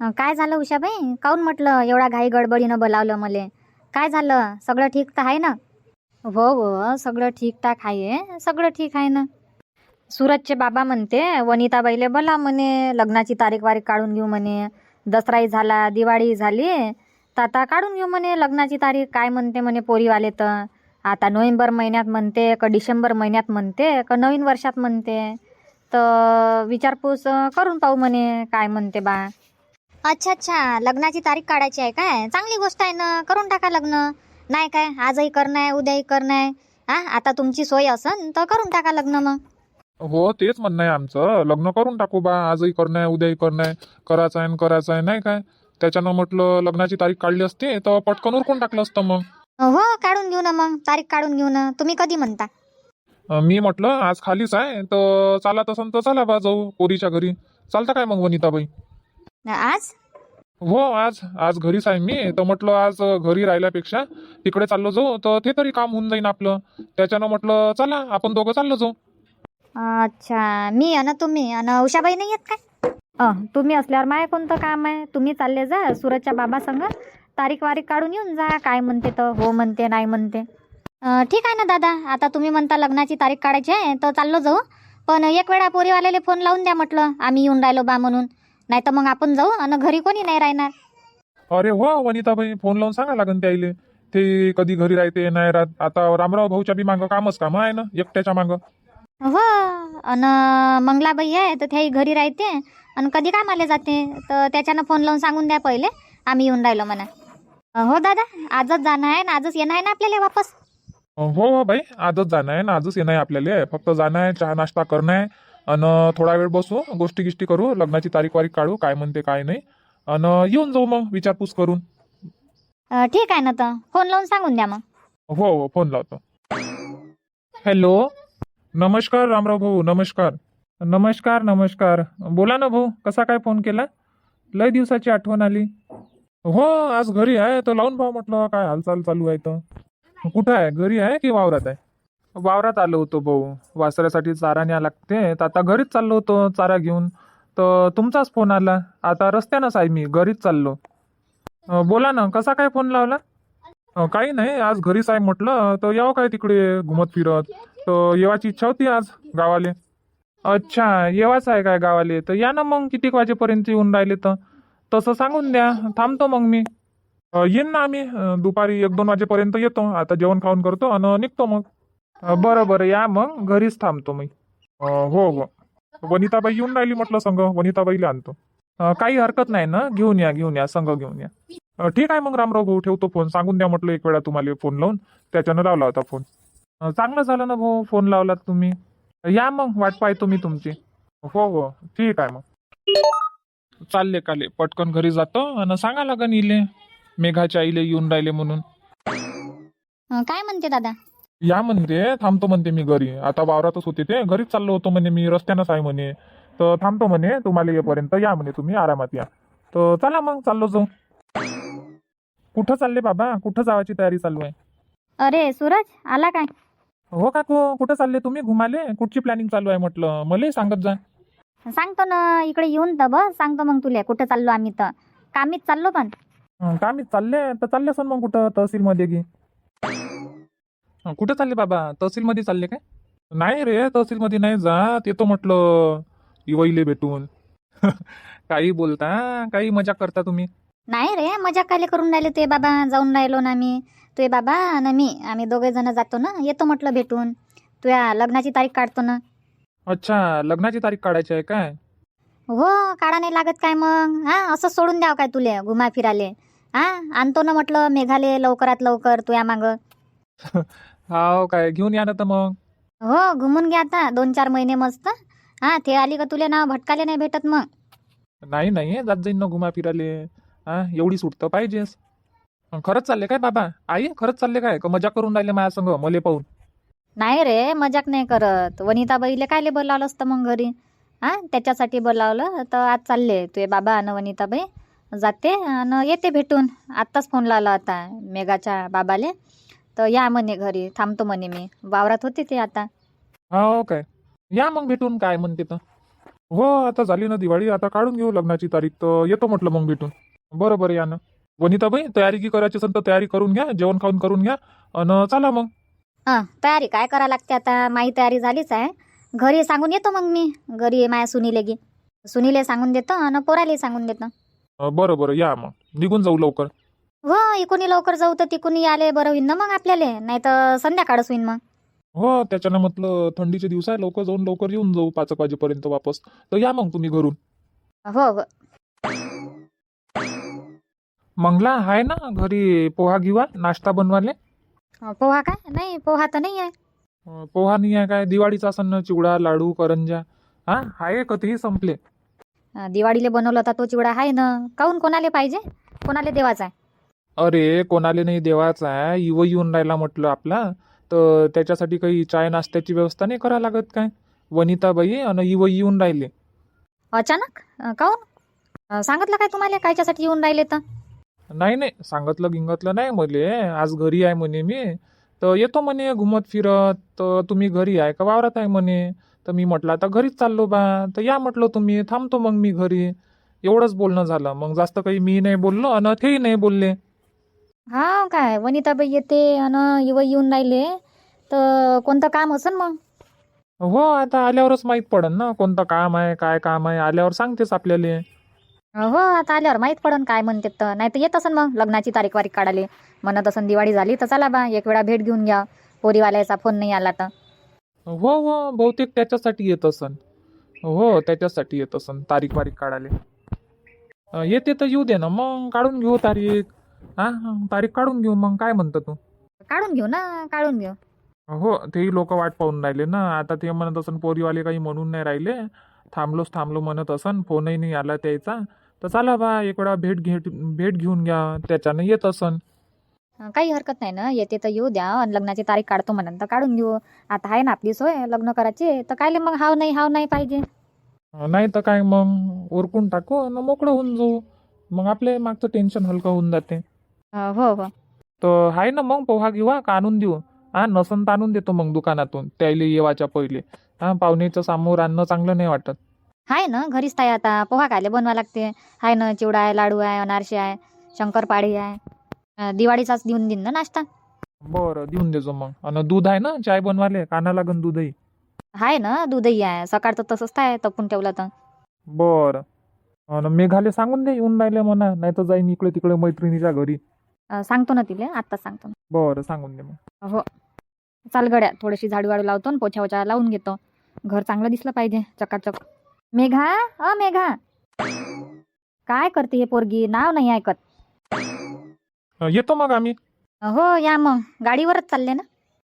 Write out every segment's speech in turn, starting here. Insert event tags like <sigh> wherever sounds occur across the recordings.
काय झालं उषाबाई? काऊन म्हटलं एवढा घाई गडबडीनं बोलावलं मले? काय झालं? सगळं ठीक तर आहे ना? हो हो सगळं ठीकठाक आहे. सगळं ठीक आहे ना? सूरजचे बाबा म्हणते वनिताबाईले बोला म्हणे लग्नाची तारीख वारीख काढून घेऊ म्हणे. दसराही झाला दिवाळी झाली. तर आता काढून घेऊ म्हणे लग्नाची तारीख काय म्हणते म्हणे पोरीवाले तर? आता नोव्हेंबर महिन्यात म्हणते का डिसेंबर महिन्यात म्हणते का नवीन वर्षात म्हणते? तर विचारपूस करून पाहू म्हणे काय म्हणते बा? अच्छा अच्छा. लग्नाची तारीख काढायची आहे काय? चांगली गोष्ट आहे ना. करून टाका लग्न. नाही काय? आजही करणं आहे उद्याही करणं आहे हा? आता तुमची सोय असन तर करून टाका लग्न मग. हो तेच म्हणणं आहे आमचं. लग्न करून टाकू बा. आजही करणं आहे उद्याही करणं आहे करायचं आहे करायचं आहे. नाही काय? त्याच्यानं म्हटलं लग्नाची तारीख काढली असती तर पटकन उरकून टाकलं असतं मग. हो काढून घेऊ ना मग. तारीख काढून घेऊ ना. तुम्ही कधी म्हणता? मी म्हटलं आज खालीच आहे. तर चालत असन तर चला बा जाऊ. पोरीच्या घरी. चालतं काय मग वनिताबाई? आज? हो आज आज घरीच आहे मी. तर म्हटलं आज घरी राहिल्यापेक्षा तिकडे चाललो जाऊ. तर ते तरी काम होऊन जाईन आपलं. त्याच्यानं म्हटलं चला आपण दोघं चाललो जाऊ. अच्छा. मी अन तुम्ही? अन उषाबाई नाही येत काय? अ तुम्ही असल्यावर माय कोणतं काम आहे? तुम्ही चालले जा सूरजच्या बाबा संग तारीख वारीख काढून येऊन जा. काय म्हणते तर हो म्हणते नाही म्हणते. अ, ठीक आहे ना दादा. आता तुम्ही म्हणता लग्नाची तारीख काढायची आहे तर चाललो जाऊ. पण एक वेळा पोरीवाल्याला फोन लावून द्या म्हटलं. आम्ही येऊन राहिलो बा म्हणून. नाही तर मग आपण जाऊ आणि घरी कोणी नाही राहणार. अरे हो वनिताबाई फोन लावून सांगा लागन त्याईले ते कधी घरी राहते नाही राहत. आता रामराव भाऊच्या बी मागं कामच काम आहे ना एकट्याच्या मागं. हो अन मंगलाबाई आहे तर त्याही घरी राहते. आणि कधी कामाला जाते? तर त्याच्यानं फोन लावून सांगून द्या पहिले. आम्ही येऊन राहिलो म्हणा. हो दादा आजच जाणं आहे ना आजच येणं आहे ना आपल्याला वापस? हो हो बाई आजच जाणं आहे ना आजच येणं आहे आपल्याला. फक्त जाणं आहे चहा नाश्ता करणं आहे. आणि थोडा वेळ बसू गोष्टी गिष्टी करू लग्नाची तारीख वारीख काढू काय म्हणते काय नाही. आणि येऊन जाऊ मग विचारपूस करून. अ, ठीक आहे ना तर. फोन लावून सांगून द्या मग. हो हो फोन लावतो. हॅलो. नमस्कार रामराव भाऊ नमस्कार. नमस्कार नमस्कार. बोला ना भाऊ कसा काय फोन केला? लय दिवसाची आठवण आली. हो आज घरी आहे तर लावून भाऊ म्हटलं काय हालचाल चालू आहे तर. कुठं आहे? घरी आहे की वावरात आहे? वावरात आलो होतो भाऊ. वासरासाठी चारा न्या लागते. तर आता घरीच चाललो होतो चारा घेऊन. तर तुमचाच फोन आला. आता रस्त्यानंच आहे मी. घरीच चाललो. अं, बोला ना कसा काय फोन लावला? अं, काही नाही. आज घरीच आहे म्हटलं. तर यावं काय तिकडे घुमत फिरत? तर येवाची इच्छा होती आज गावाले. अच्छा येवाच आहे काय गावाले? तर या ना मग. कितीक वाजेपर्यंत येऊन राहिले तर? तसं सांगून द्या. थांबतो मग मी. अं, येईन ना आम्ही. अं, दुपारी एक दोन वाजेपर्यंत येतो. आता जेवण खाऊन करतो आणि निघतो मग. बरं बरं या मग घरीच थांबतो मी. हो हो. वनिताबाई येऊन राहिली म्हटलं संघ वनिताबाईला आणतो. काही हरकत नाही ना? घेऊन या घेऊन या. संघ घेऊन या. ठीक आहे मग रामराव भाऊ ठेवतो फोन. सांगून द्या म्हटलं एक वेळा तुम्हाला फोन लावून. त्याच्यानं लावला होता फोन. चांगलं झालं ना भाऊ फोन लावलात तुम्ही. या मग वाट पाहतो मी तुमची. हो हो. ठीक आहे मग. चालले काले. पटकन घरी जातो आणि सांगा लागन इले. मेघाच्या आईले येऊन राहिले म्हणून. काय म्हणते दादा? या म्हणते थांबतो म्हणते मी घरी. आता वावरातच होते ते. घरीच चाललो होतो म्हणे मी रस्त्यानंच आहे म्हणे. तर थांबतो म्हणे तुम्हाला येईपर्यंत या म्हणे तुम्ही आरामात या. तर चला मग चाललो जाऊ. कुठं चालले बाबा? कुठं जावायची तयारी चालू आहे? अरे सूरज आला काय? हो काकू कुठं चालले तुम्ही? घुमाले? कुठची प्लॅनिंग चालू आहे म्हटलं? मलाही सांगत जा. सांगतो ना इकडे येऊन तर बस सांगतो मग तुला कुठं चाललो आम्ही तर. कामीच चाललो पण. हं, का मी चालले. तर चालले असन मग कुठं तहसीलमध्ये की? कुठं चालले बाबा? तहसीलमध्ये चालले काय? नाही रे तहसीलमध्ये नाही जात. येतो म्हटलं इवईले भेटून. <laughs> काही बोलता काही मजा करता तुम्ही? नाही रे मजा काय करून राहिले? तुझे बाबा जाऊन राहिलो ना आम्ही तुझे बाबा आणि मी. आम्ही दोघे जण जातो ना. येतो म्हटलं भेटून. तुझ्या लग्नाची तारीख काढतो ना. अच्छा लग्नाची तारीख काढायची आहे काय? हो काढा नाही लागत काय मग? हा असं सोडून द्यावं काय तुले घुमा फिराले हा आणतो ना म्हटलं मेघाले लवकरात लवकर तुया माग. <laughs> हाव काय घेऊन या ना तर मग. हो घुमून घ्या आता दोन चार महिने मस्त. हा ते आली का तुले ना भटकाले नाही भेटत मग. नाही नाही जात जाईन ना घुमा फिराले हा एवढी सूट तर पाहिजेच हं, खरंच चालले काय बाबा? आई खरंच चालले काय? का मजा करून राहिले माझ्या संग मले पाहून? नाही रे मजाक नाही करत. वनिताबाईले कायले बोलावलं असतं मग घरी? हा त्याच्यासाठी बोलावलं. तर आज चालले तुझे बाबा आणि वनिताबाई. जाते आणि येते भेटून. आत्ताच फोन लावला होता मेघाच्या बाबाले. तर या म्हणे घरी थांबतो म्हणे मी. वावरात होते ते आता. हो काय या मग भेटून काय म्हणते तर. हो आता झाली ना दिवाळी आता काढून घेऊ लग्नाची तारीख तर येतो म्हटलं मग भेटून. बरं बरं या ना. वनिताबाई तयारी की करायची असेल तर तयारी करून घ्या जेवण खाऊन करून घ्या आणि चला मग. हा तयारी काय करा लागते आता? माही तयारी झालीच आहे. घरी सांगून येतो मग मी. घरी माया सुनीले गी. सुनीले सांगून देतो आणि पोराले सांगून देतो. अं, बरं बरं या मग. निघून जाऊ लवकर. हो इकूनी लवकर जाऊ तर तिकूनी आले बरं होईन ना मग आपल्याला. नाही तर संध्याकाळच होईन मग. हो त्याच्यानं म्हटलं थंडीचे दिवस आहे लवकर जाऊन लवकर येऊन जाऊ पाच एक वाजेपर्यंत वापस. तर या मग तुम्ही घरून. हो हो. मंगला आहे ना घरी पोहा घेवा नाश्ता बनवाले अं, पोहा काय? नाही पोहा तर नाही आहे. अं, पोहा नाही आहे काय? दिवाळीचा सण ना, चिवडा लाडू करंजा हा आहे कधीही संपले? अं, दिवाळीले बनवलं होता तो चिवडा आहे ना. काहून कोणाले पाहिजे? कोणाले देवाचा आहे? अरे कोणाले नाही देवाचा आहे इव येऊन राहिला म्हटलं आपला. तर त्याच्यासाठी काही चाय नाश्त्याची व्यवस्था नाही करा लागत काय? वनिताबाई आणि इव येऊन राहिले. अचानक? अं, काहून? अं, सांगितलं काय तुम्हाला? कायच्यासाठी येऊन राहिले तर? नाही नाही. सांगितलं गिंगतलं नाही मले. आज घरी आहे म्हणे मी. तर येतो म्हणे घुमत फिरत. तर तुम्ही घरी आहे का? वावरात आहे म्हणे. तर मी म्हटलं आता घरीच चाललो बा. तर या म्हटलं तुम्ही. थांबतो मग मी घरी. एवढंच बोलणं झालं. मग जास्त काही मी नाही बोललो आणि तेही नाही बोलले. हा काय? वनिताबाई येते आणि इव येऊन राहिले. तर कोणतं काम असन मग? हो आता आल्यावरच माहीत पडन ना कोणतं काम आहे काय काम आहे. आल्यावर सांगतेच आपल्याला. हो आता आल्यावर माहीत पडन काय म्हणते तर. नाही तर येत असन मग लग्नाची तारीख वारीख काढाले म्हणत असन दिवाळी झाली तर चला बा एक वेळा भेट घेऊन घ्या. पोरीवाल्याचा फोन नाही आला तर. हो हो बहुतेक त्याच्यासाठी येत असन. हो त्याच्यासाठी येत असन तारीख वारीख काढाले अं, येते तर येऊ दे ना मग. काढून घेऊ तारीख. हा? तारीख काढून घेऊ मग काय म्हणतं तू? काढून घेऊ ना काढून घेऊ. हो तेही लोक वाट पाहून राहिले ना. आता ते म्हणत असन पोरीवाले काही म्हणून नाही राहिले. थांबलोच थांबलो म्हणत असन फोनही नाही आला त्याचा. तर चला बा एक वेळा भेट घेट भेट घेऊन घ्या. त्याच्यानं येत असन. अं, काही हरकत नाही ना. येते तर येऊ द्या. आणि लग्नाची तारीख काढतो म्हणून तर काढून घेऊ. आता आहे ना आपली सोय लग्न करायची. तर कायले मग हाव नाही हाव नाही पाहिजे. नाही तर काय मग? उरकून टाकू न मोकळं होऊन जाऊ. मग आपले मागचं टेन्शन हलकं होऊन जाते. अं, हो हो. तर आहे ना मग पोहा घेऊ का आणून देऊ? हा नसन तर आणून देतो मग दुकानातून त्याले येवाच्या पहिले. हा पाहुणेचं समोर आणणं चांगलं नाही वाटत. आहे ना घरीच ताई आता पोहा कायले बनवा लागते. आहे ना चिवडा आहे लाडू आहे अनारसे आहे शंकरपाळी आहे. अं, दिवाळीचाच देऊन देईन ना नाश्ता? बरं देऊन देजो मग. आणि दूध आहे ना चाय बनवाले काना लागन दूधही? आहे ना दूधही आहे. सकाळचं तसंच आहे तपून ठेवलं तर. बरं. आणि मेघाले सांगून दे येऊन राहिले म्हणा नाही तर जाईन इकडे तिकडे मैत्रिणीच्या घरी. अं, सांगतो ना तिले आत्ताच सांगतो. बरं सांगून दे मग. हो. चाल गड्या थोडीशी झाडू वाडू लावतो आणि पोछा वछा लावून घेतो. घर चांगलं दिसलं पाहिजे चकाचक. मेघा अ मेघा. काय करते हे पोरगी? नाव नाही ऐकत. अं, येतो मग आम्ही. हो या मग. गाडीवरच चालले ना?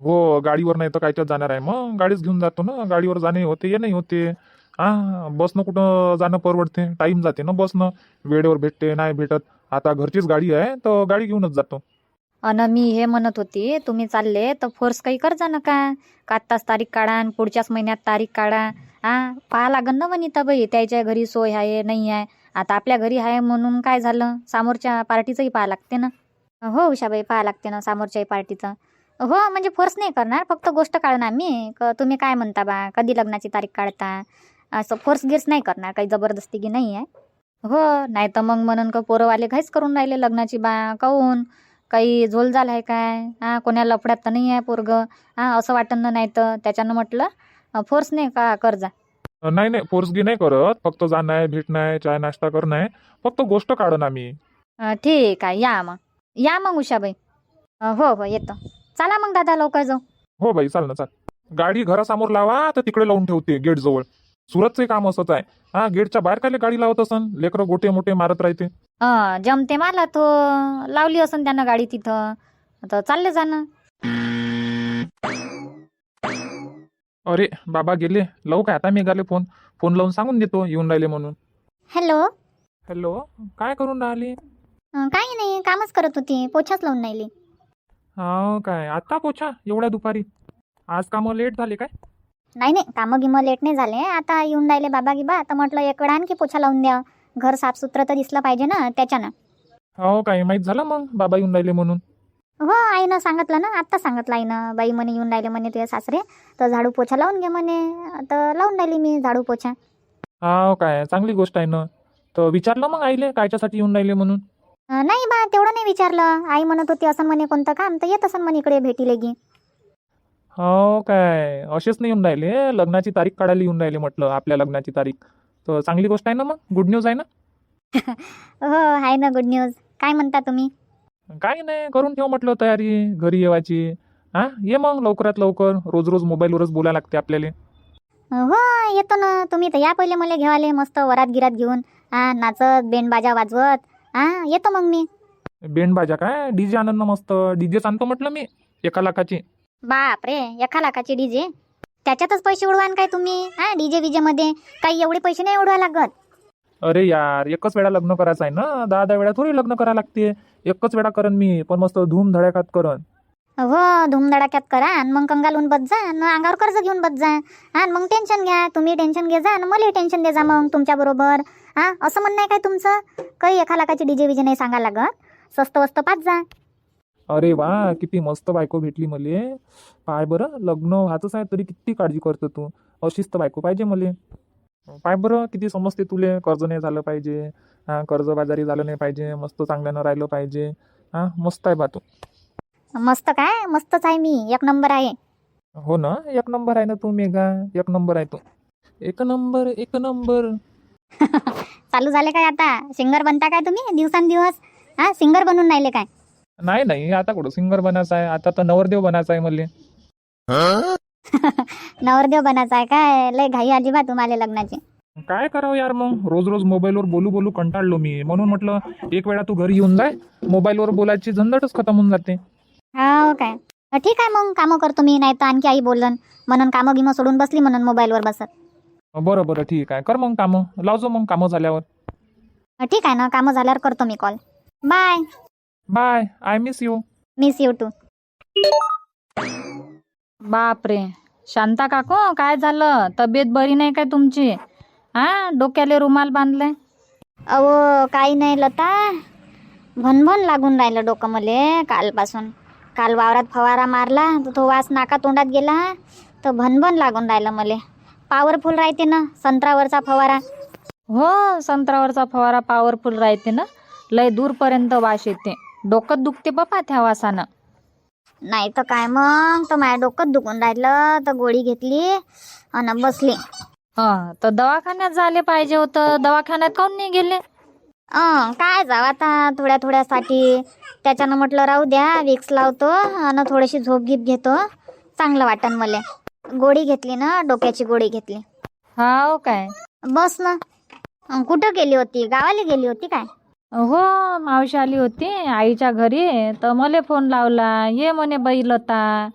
हो गाडीवर नाही तर कायच्यात जाणार आहे. मग गाडीच घेऊन जातो ना. गाडीवर जाणे होते ये नाही होते. हा बसनं कुठं जाणं परवडते. टाईम जाते ना बसनं. वेळेवर भेटते नाही भेटत. आता घरचीच गाडी आहे तर गाडी घेऊनच जातो. अन मी हे म्हणत होती तुम्ही चालले तर फोर्स काही करजा नका का? आत्ताच तारीख काढा आणि पुढच्याच महिन्यात तारीख काढा. हा पाहा लागन ना वनिता बाई त्याच्या घरी सोय आहे नाही आहे. आता आपल्या घरी आहे म्हणून काय झालं? समोरच्या पार्टीचंही पाहा लागते ना. हो उषाबाई पाहा लागते ना समोरच्याही पार्टीचं. हो म्हणजे फोर्स नाही करणार फक्त गोष्ट काढणार मी क तुम्ही काय म्हणता बा? कधी लग्नाची तारीख काढता? असं फोर्स गिर्स नाही करणार काही जबरदस्ती की नाही आहे. हो नाही तर मग म्हणून का पोरंवाले घाईच करून राहिले लग्नाची बा काहून काही झोलझाल आहे काय? हा कोण्या लफड्यात तर नाही आहे पोरगं. हा असं वाटन ना नाही तर त्याच्यानं म्हटलं फोर्स नाही का कर्जा नाही नाही फोर्सगी नाही करत. फक्त जाणं आहे भेटणं आहे चाय नाश्ता करणं आहे. फक्त गोष्ट काढणं आम्ही. अं, ठीक आहे या मग. या मग उषाबाई. अं, हो हो येतो. चला मग दादा लवकर जाऊ. हो बाई चाल ना चाल. गाडी घरासमोर लावा तर तिकडे लावून ठेवते गेट जवळ. सुरतचं काम असंच आहे हा गेटच्या बाहेर काय गाडी लावत असन? लेकरं गोटे मोठे मारत राहते. अं, जमते मला तो. लावली असन त्यानं गाडी तिथं. तर चालले जाणं. अरे बाबा गेले. लावू काय? आता मेघाले फोन. फोन लावून सांगून देतो येऊन राहिले म्हणून. हॅलो? हॅलो? काय करून राहिली? काही नाही. कामच करत होती. पोछाच लावून राहिली. हा काय? आता पोछा? एवढ्या दुपारी. आज कामं लेट झाले काय? नाही नाही कामं गिमं लेट नाही झाले. आता येऊन राहिले बाबा गिबा तर म्हटलं एक वेळा आणखी पोछा लावून द्या. घर साफसुथरं तर दिसलं पाहिजे ना त्याच्यानं. हो काय माहीत झालं मग. बाबा येऊन राहिले म्हणून. हो आईनं सांगितलं ना. आत्ता सांगितलं आईनं. बाई म्हणे येऊन राहिले म्हणे तुझे सासरे. तर झाडू पोछा लावून घे म्हणे. तर लावून राहिली मी झाडू पोछा. हा काय. चांगली गोष्ट आहे ना. तर विचारलं मग आईले कायच्यासाठी येऊन राहिले म्हणून? अं, नाही बा तेवढं नाही विचारलं. आई म्हणत होती असं म्हणे कोणतं काम? तर येत असं म्हणे इकडे भेटीले गी हो काय असेच नाही येऊन राहिले लग्नाची तारीख काढायला येऊन राहिले म्हटलं आपल्या लग्नाची तारीख. तर चांगली गोष्ट आहे ना मग? गुड न्यूज आहे ना? <laughs> हो आहे ना गुड न्यूज काय म्हणता तुम्ही? काही नाही करून ठेव म्हटलं तयारी घरी येवायची. हा? ये मग लवकरात लवकर. रोज रोज मोबाईलवरच बोलायला लागते आपल्याला. हो येतो ना. तुम्ही तर या पहिले मला घेवाले मस्त वरात गिरात घेऊन. हा नाचत बेंडबाजा वाजवत. हा येतो मग मी. बेंड बाजा काय? डीजे आणन ना मस्त. डीजे आणतो म्हटलं मी एका लाखाची. बाप रे एका लाखाची डीजे? त्याच्यातच पैसे उडवान काय तुम्ही? हा डीजे विजे मध्ये काही एवढे पैसे नाही उडवा लागत. अरे यार एकच वेळा लग्न करायचं आहे ना? दहा दहा वेळा थोडी लग्न करायला लागते. एकच वेळा करन मी पण मस्त धूम धडाक्यात करन हो धुमधडाक्यात करा आणि मग कंगालून बस जा आणि अंगावर कर्ज घेऊन बस जा. हा आणि मग टेन्शन घ्या तुम्ही टेन्शन घे जा आणि मला टेन्शन दे जा मग तुमच्या बरोबर. हा असं म्हणणं आहे काय तुमचं? काही एका लाखाची डीजे विजे नाही सांगा लागत. स्वस्त वस्त पाच जा. अरे वा किती मस्त बायको भेटली मले. पाय बरं लग्न व्हायचंच आहे तरी किती काळजी करतो तू? अशीच तर बायको पाहिजे मले. पाय बरं किती समजते तुले कर्ज नाही झालं पाहिजे. हा कर्जबाजारी झालं नाही पाहिजे मस्त चांगल्यानं राहिलं पाहिजे. हा मस्त आहे बा तू. मस्त काय? मस्तच आहे मी. एक नंबर आहे. हो ना? एक नंबर आहे ना तू मेघा. एक नंबर आहे तू. एक नंबर एक नंबर. <laughs> चालू झाले काय आता? सिंगर बनता काय तुम्ही? दिवसांदिवस? हा सिंगर बनून राहिले काय? नाही नाही आता कुठं? सिंगर बनायचं आहे. आता तर नवरदेव बनायचं आहे मले <laughs> नवरदेव बनायचा आहे काय? लय घाई अजिबात तुम्हाला लग्नाची. काय करावं यार मग? रोज रोज मोबाईलवर बोलू बोलू कंटाळलो मी. म्हणून म्हटलं एक वेळा तू घरी येऊन जाय. मोबाईलवर बोलायची झंझटच खतम होऊन जाते. हो काय? ठीक आहे मग. कामं करतो मी नाही तर आणखी आई बोलन. म्हणून कामं गिमं सोडून बसली म्हणून मोबाईलवर बसत. बरं बरं ठीक आहे. कर मग कामं. लावजो मग कामं झाल्यावर. ठीक आहे ना. कामं झाल्यावर करतो मी call bye bye I miss you miss you too बापरे. शांता काकू काय झालं? तब्येत बरी नाही काय तुमची? हा? डोक्याले रुमाल बांधलाय अहो काही नाही लता. भनभन लागून राहिलं डोकं मले कालपासून. काल वावरात फवारा मारला तर तो वास नाका तोंडात गेला तर भनभन लागून राहिलं मले. पॉवरफुल राहते ना संत्रावरचा फवारा. हो संत्रावरचा फवारा पॉवरफुल राहते ना. लय दूरपर्यंत वास येते. डोकं दुखते बापा त्या वासानं नाही तर काय मग? तर माझ्या डोकं दुखून राहिलं तर गोळी घेतली आणि बसली. हं, तर दवाखान्यात झाले पाहिजे होतं. दवाखान्यात काऊन नाही गेले? अं, काय जाव आता थोड्या थोड्यासाठी. त्याच्यानं म्हटलं राहू द्या विक्स लावतो आणि थोडीशी झोप घीप घेतो. चांगलं वाटन मला. गोळी घेतली ना डोक्याची गोळी घेतली. हाव काय? बस ना. अं, कुठं गेली होती? गावाला गेली होती काय? हो मावशी आली होती आईच्या घरी तर मला फोन लावला ये म्हणे बाई लता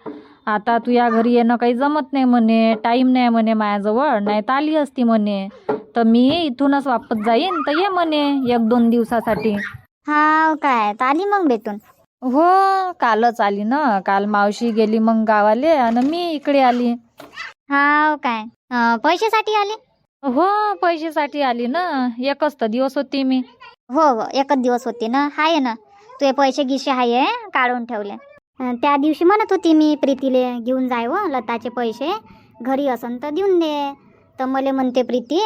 आता तू या घरी येणं काही जमत नाही म्हणे टाईम नाही म्हणे माझ्याजवळ नाही तर आली असती म्हणे तर मी इथूनच वापस जाईन तर ये म्हणे एक दोन दिवसासाठी. हा काय तर आली मग भेटून. हो कालच आली ना काल मावशी गेली मग गावाले आणि मी इकडे आली. हा काय अं, पैशासाठी आली? हो पैशासाठी आली ना एकच तर दिवस होती मी. हो हो. एकच दिवस होती ना. हाय ना. तुझे पैसे गिशे हाय काढून ठेवले. अं, त्या दिवशी म्हणत होती मी प्रीतीले घेऊन जाय व लताचे पैसे. घरी असन तर देऊन दे. तर मले म्हणते प्रीती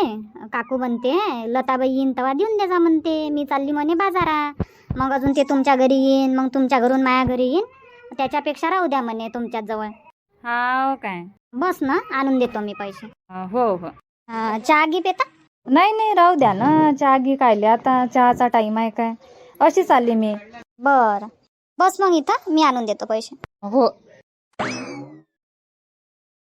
काकू म्हणते लताबाई येईन तेव्हा देऊन दे जा म्हणते. मी चालली म्हणे बाजारा. मग अजून ते तुमच्या घरी येईन मग तुमच्या घरून माया घरी येईन. त्याच्यापेक्षा राहू द्या म्हणे तुमच्याच जवळ. हाव काय. बस ना आणून देतो मी पैसे. हो हो. अं, चहा घे पेता नाही नाही राहू द्या ना. चहा घी कायले. आता चहाचा टाइम आहे काय? अशीच आली मी. बरं. बस मग इथं. मी आणून देतो पैसे. हो.